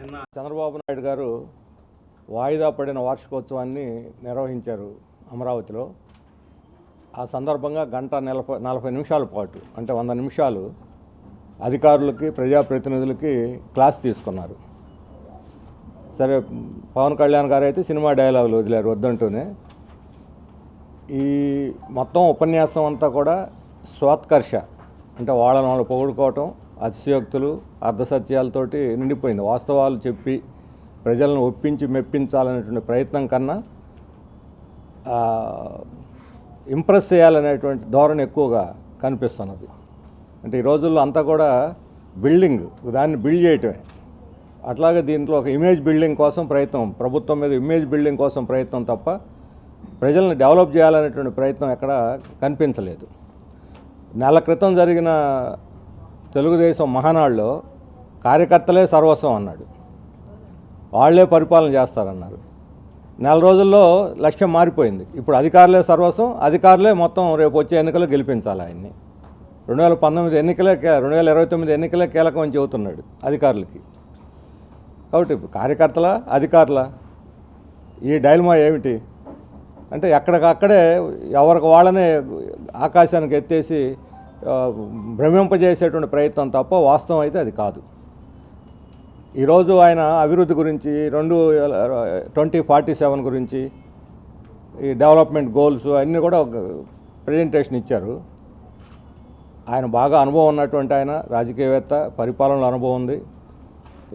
నిన్న చంద్రబాబు నాయుడు గారు వాయిదా పడిన వార్షికోత్సవాన్ని నిర్వహించారు అమరావతిలో. ఆ సందర్భంగా గంట నలభై నలభై నిమిషాల పాటు అంటే వంద నిమిషాలు అధికారులకి ప్రజాప్రతినిధులకి క్లాస్ తీసుకున్నారు. సరే పవన్ కళ్యాణ్ గారు అయితే సినిమా డైలాగులు వదిలేరు వద్దంటూనే. ఈ మొత్తం ఉపన్యాసం అంతా కూడా స్వాత్కర్ష అంటే వాళ్ళని వాళ్ళు పొగుడుకోవటం అతిశయోక్తులు అర్ధసత్యాలతోటి నిండిపోయింది. వాస్తవాలు చెప్పి ప్రజలను ఒప్పించి మెప్పించాలనేటువంటి ప్రయత్నం కన్నా ఇంప్రెస్ చేయాలనేటువంటి ధోరణి ఎక్కువగా కనిపిస్తున్నది. అంటే ఈ రోజుల్లో అంతా కూడా బిల్డింగ్ దాన్ని బిల్డ్ చేయటమే. అట్లాగే దీంట్లో ఒక ఇమేజ్ బిల్డింగ్ కోసం ప్రయత్నం ప్రభుత్వం మీద ఇమేజ్ బిల్డింగ్ కోసం ప్రయత్నం తప్ప ప్రజల్ని డెవలప్ చేయాలనేటువంటి ప్రయత్నం ఎక్కడ కనిపించలేదు. నెల క్రితం జరిగిన తెలుగుదేశం మహానాడులో కార్యకర్తలే సర్వస్వం అన్నాడు. వాళ్ళే పరిపాలన చేస్తారన్నారు. నెల రోజుల్లో లక్ష్యం మారిపోయింది. ఇప్పుడు అధికారులే సర్వస్వం అధికారులే మొత్తం రేపు వచ్చే ఎన్నికలు గెలిపించాలి ఆయన్ని. రెండు వేల పంతొమ్మిది ఎన్నికలే రెండు వేల ఇరవై తొమ్మిది ఎన్నికలే కీలకం అని చెబుతున్నాడు అధికారులకి. కాబట్టి కార్యకర్తల అధికారుల? ఈ డైల్మా ఏమిటి? అంటే ఎక్కడికక్కడే ఎవరికి వాళ్ళనే ఆకాశానికి ఎత్తేసి భ్రమింపజేసేటువంటి ప్రయత్నం తప్ప వాస్తవం అయితే అది కాదు. ఈరోజు ఆయన అభివృద్ధి గురించి రెండు ట్వంటీ ఫార్టీ సెవెన్ గురించి ఈ డెవలప్మెంట్ గోల్స్ అన్నీ కూడా ఒక ప్రజెంటేషన్ ఇచ్చారు. ఆయన బాగా అనుభవం ఉన్నటువంటి ఆయన రాజకీయవేత్త పరిపాలనలో అనుభవం ఉంది.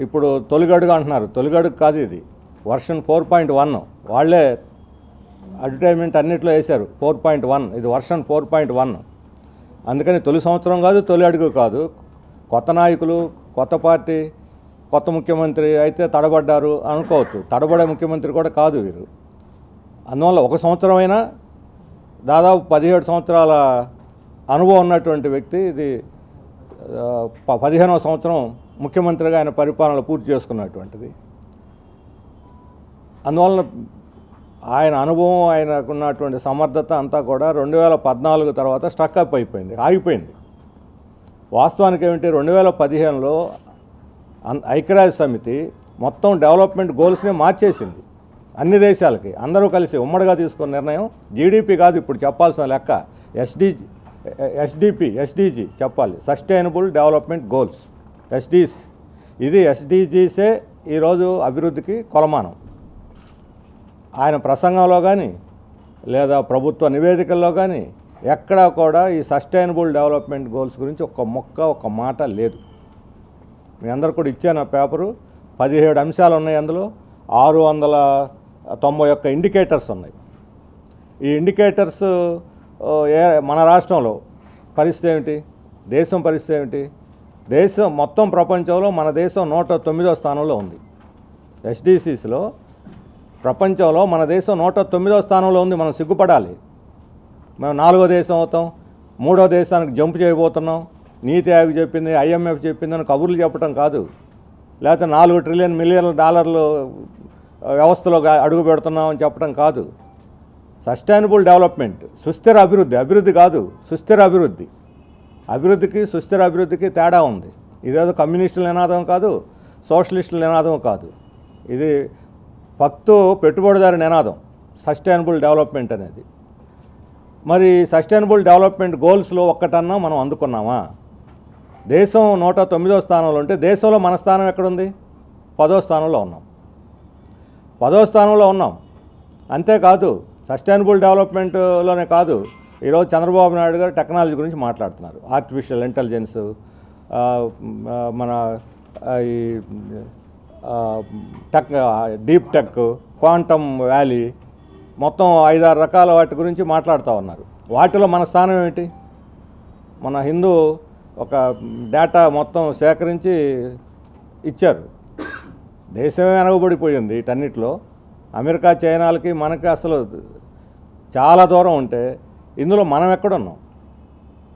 ఇప్పుడు తొలిగడుగు అంటున్నారు. తొలిగడుగు కాదు ఇది. వర్షన్ ఫోర్ పాయింట్ వన్ వాళ్ళే అడ్వర్టైజ్మెంట్ అన్నింటిలో వేశారు. Four point one. ఇది వర్షన్ ఫోర్ పాయింట్ వన్. అందుకని తొలి సంవత్సరం కాదు తొలి అడుగు కాదు. కొత్త నాయకులు కొత్త పార్టీ కొత్త ముఖ్యమంత్రి అయితే తడబడ్డారు అనుకోవచ్చు. తడబడే ముఖ్యమంత్రి కూడా కాదు వీరు. అందువల్ల ఒక సంవత్సరమైనా దాదాపు పదిహేడు సంవత్సరాల అనుభవం ఉన్నటువంటి వ్యక్తి ఇది ప- పదిహేనవ సంవత్సరం ముఖ్యమంత్రిగా ఆయన పరిపాలన పూర్తి చేసుకున్నటువంటిది. అందువలన ఆయన అనుభవం ఆయనకున్నటువంటి సమర్థత అంతా కూడా రెండు వేల పద్నాలుగు తర్వాత స్ట్రక్ అప్ అయిపోయింది ఆగిపోయింది. వాస్తవానికి ఏమిటి? రెండు వేల పదిహేనులో అన్- ఐక్యరాజ్య సమితి మొత్తం డెవలప్మెంట్ గోల్స్ని మార్చేసింది. అన్ని దేశాలకి అందరూ కలిసి ఉమ్మడిగా తీసుకున్న నిర్ణయం జీడిపి కాదు ఇప్పుడు చెప్పాల్సిన లెక్క. ఎస్డి ఎస్డిపి ఎస్డిజి చెప్పాలి. సస్టైనబుల్ డెవలప్మెంట్ గోల్స్ ఎస్డీస్ ఇది ఎస్డిజీసే ఈరోజు అభివృద్ధికి కొలమానం. ఆయన ప్రసంగంలో కానీ లేదా ప్రభుత్వ నివేదికల్లో కానీ ఎక్కడా కూడా ఈ సస్టైనబుల్ డెవలప్మెంట్ గోల్స్ గురించి ఒక మొక్క ఒక మాట లేదు. మీ అందరు కూడా ఇచ్చాను ఆ పేపరు పదిహేడు అంశాలు ఉన్నాయి అందులో ఆరు వందల తొంభై ఒక్క ఇండికేటర్స్ ఉన్నాయి. ఈ ఇండికేటర్స్ ఏ మన రాష్ట్రంలో పరిస్థితి ఏమిటి? దేశం పరిస్థితి ఏమిటి? దేశం మొత్తం ప్రపంచంలో మన దేశం నూట తొమ్మిదో స్థానంలో ఉంది. ఎస్డిసిస్లో ప్రపంచంలో మన దేశం నూట తొమ్మిదో స్థానంలో ఉంది మనం సిగ్గుపడాలి. మేము నాలుగో దేశం అవుతాం మూడో దేశానికి జంప్ చేయబోతున్నాం నీతి ఆయోగ్ చెప్పింది ఐఎంఎఫ్ చెప్పింది అని కబుర్లు చెప్పడం కాదు. లేకపోతే నాలుగు ట్రిలియన్ మిలియన్ల డాలర్లు వ్యవస్థలో అడుగు పెడుతున్నాం అని చెప్పడం కాదు. సస్టైనబుల్ డెవలప్మెంట్ సుస్థిర అభివృద్ధి అభివృద్ధి కాదు సుస్థిర అభివృద్ధి. అభివృద్ధికి సుస్థిర అభివృద్ధికి తేడా ఉంది. ఇదేదో కమ్యూనిస్టుల నినాదం కాదు సోషలిస్టుల నినాదం కాదు. ఇది ఫక్తు పెట్టుబడిదారి నినాదం సస్టైనబుల్ డెవలప్మెంట్ అనేది. మరి సస్టైనబుల్ డెవలప్మెంట్ గోల్స్లో ఒక్కటన్నా మనం అందుకున్నామా? దేశం నూట తొమ్మిదో స్థానంలో ఉంటే దేశంలో మన స్థానం ఎక్కడుంది? పదో స్థానంలో ఉన్నాం. పదో స్థానంలో ఉన్నాం. అంతేకాదు సస్టైనబుల్ డెవలప్మెంట్లోనే కాదు ఈరోజు చంద్రబాబు నాయుడు గారు టెక్నాలజీ గురించి మాట్లాడుతున్నారు. ఆర్టిఫిషియల్ ఇంటెలిజెన్స్ మన ఈ tech deep tech quantum valley మొత్తం ఐదారు రకాల వాటి గురించి మాట్లాడుతూ ఉన్నారు. వాటిలో మన స్థానం ఏమిటి? మన హిందూ ఒక డేటా మొత్తం సేకరించి ఇచ్చారు. దేశమే వెనకబడిపోయింది వీటన్నిటిలో. అమెరికా చైనాలకి మనకి అసలు చాలా దూరం ఉంటే ఇందులో మనం ఎక్కడున్నాం?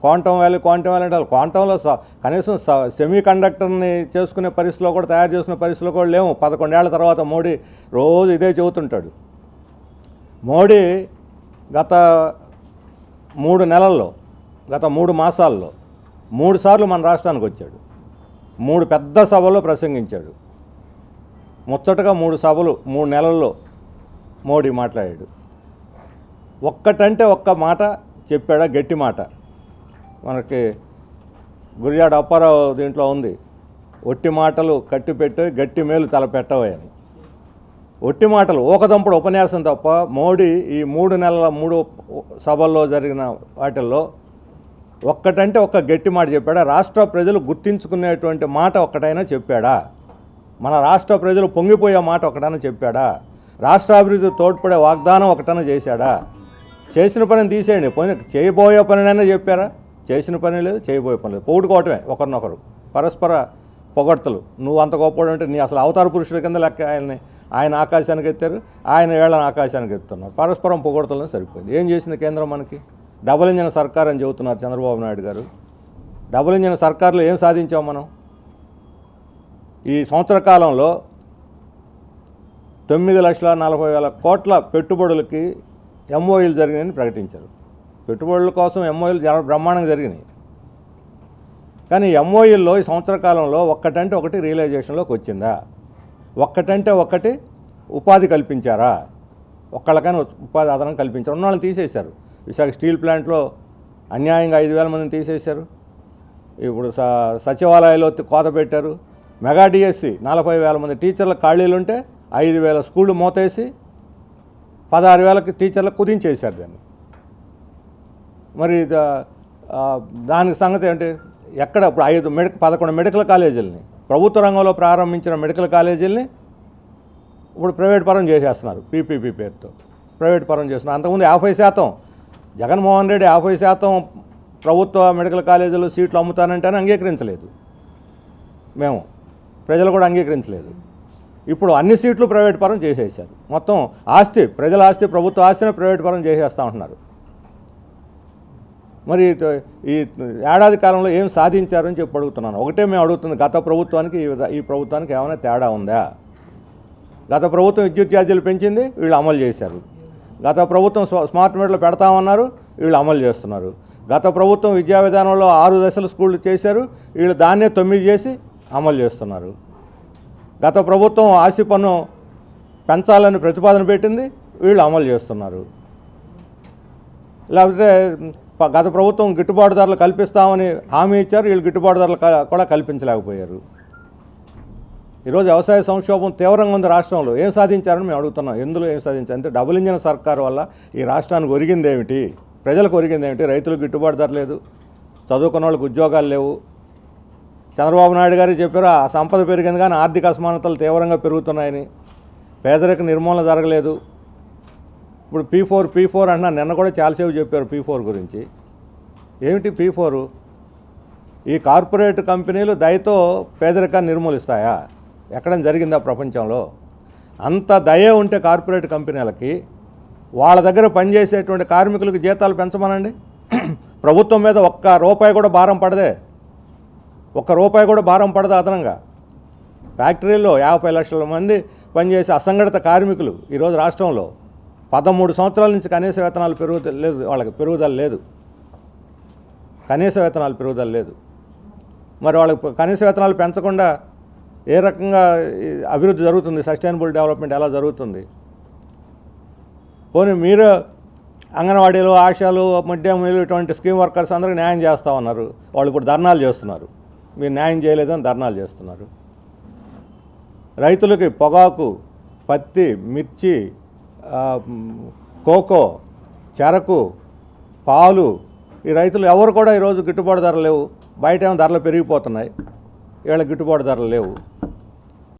క్వాంటమ్ వ్యాలీ క్వాంటమ్ వ్యాలీ అంటే క్వాంటంలో కనీసం సెమీ కండక్టర్ని చేసుకునే పరిస్థితిలో కూడా తయారు చేసుకునే పరిస్థితిలో కూడా లేవు. పదకొండేళ్ళ తర్వాత మోడీ రోజు ఇదే చెబుతుంటాడు. మోడీ గత మూడు నెలల్లో గత మూడు మాసాల్లో మూడు సార్లు మన రాష్ట్రానికి వచ్చాడు. మూడు పెద్ద సభల్లో ప్రసంగించాడు. ముచ్చటగా మూడు సభలు మూడు నెలల్లో మోడీ మాట్లాడాడు. ఒక్కటంటే ఒక్క మాట చెప్పాడా గట్టి మాట. మనకి గురిజాడ అప్పారావు దీంట్లో ఉంది. ఒట్టి మాటలు కట్టి పెట్టి గట్టి మేలు తలపెట్టవని ఒట్టి మాటలు ఒకదంపుడు ఉపన్యాసం తప్ప మోడీ ఈ మూడు నెలల మూడు సభల్లో జరిగిన వాటిల్లో ఒక్కటంటే ఒక్క గట్టి మాట చెప్పాడా? రాష్ట్ర ప్రజలు గుర్తించుకునేటువంటి మాట ఒక్కటైనా చెప్పాడా? మన రాష్ట్ర ప్రజలు పొంగిపోయే మాట ఒకటైనా చెప్పాడా? రాష్ట్రాభివృద్ధి తోడ్పడే వాగ్దానం ఒకటైనా చేశాడా? చేసిన పనిని తీసేయండి. పోయిన చేయబోయే పనినైనా చెప్పారా? చేసిన పని లేదు చేయబోయే పని లేదు. పొగుడుకోవటమే ఒకరినొకరు. పరస్పర పొగడ్తలు. నువ్వు అంత గొప్పవాడు అంటే నీ అసలు అవతార పురుషుల కింద లెక్క ఆయన్ని ఆయన ఆకాశానికి ఎత్తారు ఆయన వేళ్ళని ఆకాశానికి ఎత్తున్నారు. పరస్పరం పొగడ్తలను సరిపోయింది. ఏం చేసింది కేంద్రం మనకి? డబుల్ ఇంజిన్ సర్కార్ అని చెబుతున్నారు చంద్రబాబు నాయుడు గారు. డబుల్ ఇంజిన్ సర్కార్లో ఏం సాధించాం మనం? ఈ సంవత్సర కాలంలో తొమ్మిది లక్షల నలభై వేల కోట్ల పెట్టుబడులకి ఎంఓఈలు జరిగినాయని ప్రకటించారు. పెట్టుబడుల కోసం ఎంఓఈలు చాలా బ్రహ్మాండంగా జరిగినాయి. కానీ ఎంఓఈల్లో ఈ సంవత్సర కాలంలో ఒక్కటంటే ఒకటి రియలైజేషన్లోకి వచ్చిందా? ఒక్కటంటే ఒకటి ఉపాధి కల్పించారా? ఒక్కళ్ళకైనా ఉపాధి అదనం కల్పించారు? ఉన్న వాళ్ళని తీసేశారు. విశాఖ స్టీల్ ప్లాంట్లో అన్యాయంగా ఐదు వేల మందిని తీసేశారు. ఇప్పుడు స సచివాలయాల్లో కోత పెట్టారు. మెగా డిఎస్సి నలభై వేల మంది టీచర్ల ఖాళీలు ఉంటే ఐదు వేల స్కూళ్ళు మూతేసి పదహారు వేలకి టీచర్లకు కుదించేశారు దాన్ని. మరి దాని దానికి సంగతి అంటే ఎక్కడ ఇప్పుడు ఐదు మెడిక పదకొండు మెడికల్ కాలేజీలని ప్రభుత్వ రంగంలో ప్రారంభించిన మెడికల్ కాలేజీలని ఇప్పుడు ప్రైవేట్ పరం చేసేస్తున్నారు పీపీపీ పేరుతో. ప్రైవేట్ పరం చేస్తున్నారు. అంతకుముందు యాభై శాతం జగన్మోహన్ రెడ్డి యాభై శాతం ప్రభుత్వ మెడికల్ కాలేజీలో సీట్లు అమ్ముతానంటేనే అంగీకరించలేదు. మేము ప్రజలు కూడా అంగీకరించలేదు. ఇప్పుడు అన్ని సీట్లు ప్రైవేట్ పరం చేసేసారు మొత్తం ఆస్తి ప్రజల ఆస్తి ప్రభుత్వ ఆస్తిని ప్రైవేట్ పరం చేసేస్తూ ఉంటున్నారు. మరి ఈ ఏడాది కాలంలో ఏం సాధించారని చెప్పి అడుగుతున్నాను. ఒకటే మేము అడుగుతుంది గత ప్రభుత్వానికి ఈ ప్రభుత్వానికి ఏమైనా తేడా ఉందా? గత ప్రభుత్వం విద్యుత్ ఛార్జీలు పెంచింది వీళ్ళు అమలు చేశారు. గత ప్రభుత్వం స్మార్ట్ మీటర్లు పెడతామన్నారు వీళ్ళు అమలు చేస్తున్నారు. గత ప్రభుత్వం విద్యా విధానంలో ఆరు దశల స్కూళ్ళు చేశారు వీళ్ళు దాన్నే తొమ్మిది చేసి అమలు చేస్తున్నారు. గత ప్రభుత్వం ఆస్తి పన్ను పెంచాలని ప్రతిపాదన పెట్టింది వీళ్ళు అమలు చేస్తున్నారు. లేకపోతే గత ప్రభుత్వం గిట్టుబాటు ధరలు కల్పిస్తామని హామీ ఇచ్చారు. వీళ్ళు గిట్టుబాటు ధరలు కూడా కల్పించలేకపోయారు. ఈరోజు వ్యవసాయ సంక్షోభం తీవ్రంగా ఉంది రాష్ట్రంలో. ఏం సాధించారని మేము అడుగుతున్నాం. ఎందులో ఏం సాధించారు? అంటే డబుల్ ఇంజిన్ సర్కార్ వల్ల ఈ రాష్ట్రానికి ఒరిగింది ఏమిటి ప్రజలకు ఒరిగింది ఏమిటి రైతులకు గిట్టుబాటు ధర లేదు. చదువుకున్న వాళ్ళకి ఉద్యోగాలు లేవు. చంద్రబాబు నాయుడు గారు చెప్పారు ఆ సంపద పెరిగింది కానీ ఆర్థిక అసమానతలు తీవ్రంగా పెరుగుతున్నాయని. పేదరిక నిర్మూలన జరగలేదు. ఇప్పుడు పీ ఫోర్ పీ ఫోర్ అన్నా నిన్న కూడా చాలాసేపు చెప్పారు పీ ఫోర్ గురించి. ఏమిటి పీ ఫోరు ఈ కార్పొరేట్ కంపెనీలు దయతో పేదరికాన్ని నిర్మూలిస్తాయా? ఎక్కడ జరిగిందా ప్రపంచంలో? అంత దయ ఉంటే కార్పొరేట్ కంపెనీలకి వాళ్ళ దగ్గర పనిచేసేటువంటి కార్మికులకు జీతాలు పెంచమనండి. ప్రభుత్వం మీద ఒక్క రూపాయి కూడా భారం పడదే. ఒక్క రూపాయి కూడా భారం పడదు అదనంగా. ఫ్యాక్టరీల్లో యాభై లక్షల మంది పనిచేసే అసంఘటిత కార్మికులు ఈరోజు రాష్ట్రంలో. పదమూడు సంవత్సరాల నుంచి కనీస వేతనాలు పెరుగుదల లేదు వాళ్ళకి పెరుగుదల లేదు. కనీస వేతనాలు పెరుగుదల లేదు. మరి వాళ్ళకి కనీస వేతనాలు పెంచకుండా ఏ రకంగా అభివృద్ధి జరుగుతుంది సస్టైనబుల్ డెవలప్మెంట్ ఎలా జరుగుతుంది? పోనీ మీరు అంగన్వాడీలు ఆశాలు మిడ్ డే మీల్ ఇటువంటి స్కీమ్ వర్కర్స్ అందరికీ న్యాయం చేస్తా ఉన్నారు. వాళ్ళు ఇప్పుడు ధర్నాలు చేస్తున్నారు. మీరు న్యాయం చేయలేదని ధర్నాలు చేస్తున్నారు. రైతులకి పొగాకు పత్తి మిర్చి కోకో చెరకు పాలు ఈ రైతులు ఎవరు కూడా ఈరోజు గిట్టుబాటు ధరలు లేవు. బయట ఏమో ధరలు పెరిగిపోతున్నాయి. వీళ్ళ గిట్టుబాటు ధరలు లేవు.